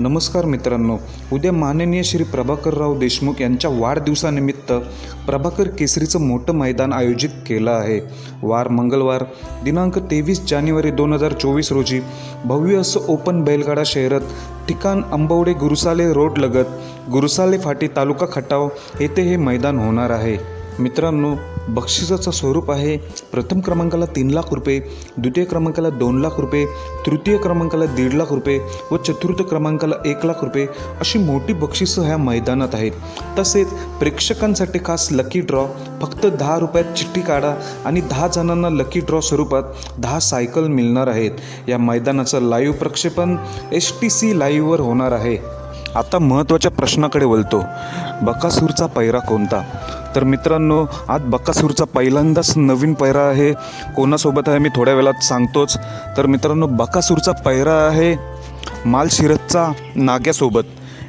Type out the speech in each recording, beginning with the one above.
नमस्कार मित्रांनो. उद्या माननीय श्री प्रभाकरराव देशमुख यांच्या वाढदिवसानिमित्त प्रभाकर केसरीचं मोठं मैदान आयोजित केलं आहे. वार मंगळवार दिनांक तेवीस जानेवारी दोन हजार चोवीस रोजी भव्य असं ओपन बैलगाडा शहरात ठिकाण अंबवडे गुरुसाले रोड लगत गुरुसाले फाटी तालुका खटाव येथे हे मैदान होणार आहे. मित्रांनो बक्षिसाचं स्वरूप आहे प्रथम क्रमांकाला तीन लाख रुपये द्वितीय क्रमांकाला दोन लाख रुपये तृतीय क्रमांकाला दीड लाख रुपये व चतुर्थ क्रमांकाला एक लाख रुपये अशी मोठी बक्षिसं ह्या मैदानात आहेत तसेच प्रेक्षकांसाठी खास लकी ड्रॉ फक्त दहा रुपयात चिठ्ठी काढा आणि दहा जणांना लकी ड्रॉ स्वरूपात दहा सायकल मिळणार आहेत. या मैदानाचं लाईव्ह प्रक्षेपण एस टी सी लाईव्हवर होणार आहे. आता महत्त्वाच्या प्रश्नाकडे वळतो. बकासूरचा पैरा कोणता? तर मित्रांनो आज बकासूरचा पहिल्यांदाच नवीन पैरा आहे. कोणासोबत आहे मी थोड्या वेळात सांगतोच. तर मित्रांनो बकासूरचा पैरा आहे मालशिरसचा नाग्यासोबत.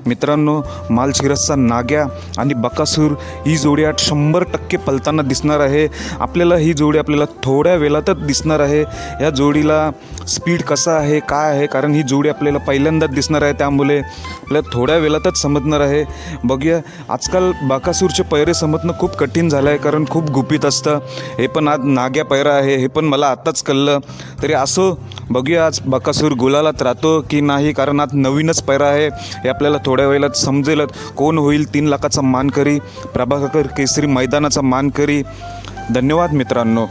मित्रांनो मालशिरसचा नाग्या आणि बकासूर ही जोडी आठ शंभर टक्के पलताना दिसणार आहे. आपल्याला ही जोडी आपल्याला थोड्या वेळातच दिसणार आहे. या जोडीला स्पीड कसा आहे काय आहे? कारण ही जोडी आपल्याला पहिल्यांदाच दिसणार आहे त्यामुळे आपल्याला थोड्या वेळातच समजणार आहे. बघूया आजकाल बाकासूरचे पैरे समजणं खूप कठीण झालं आहे कारण खूप गुपित असतं. हे पण आज नाग्या पैरा आहे हे पण मला आत्ताच कळलं. तरी असो बघूया आज बकासूर गुलालात राहतो की नाही कारण आज नवीनच पैरा आहे. हे आपल्याला थोड्या वेळात समजेलच कोण होईल तीन लाखाचा मानकरी? प्रभाकर केसरी मैदानाचा मानकरी. धन्यवाद मित्रांनो.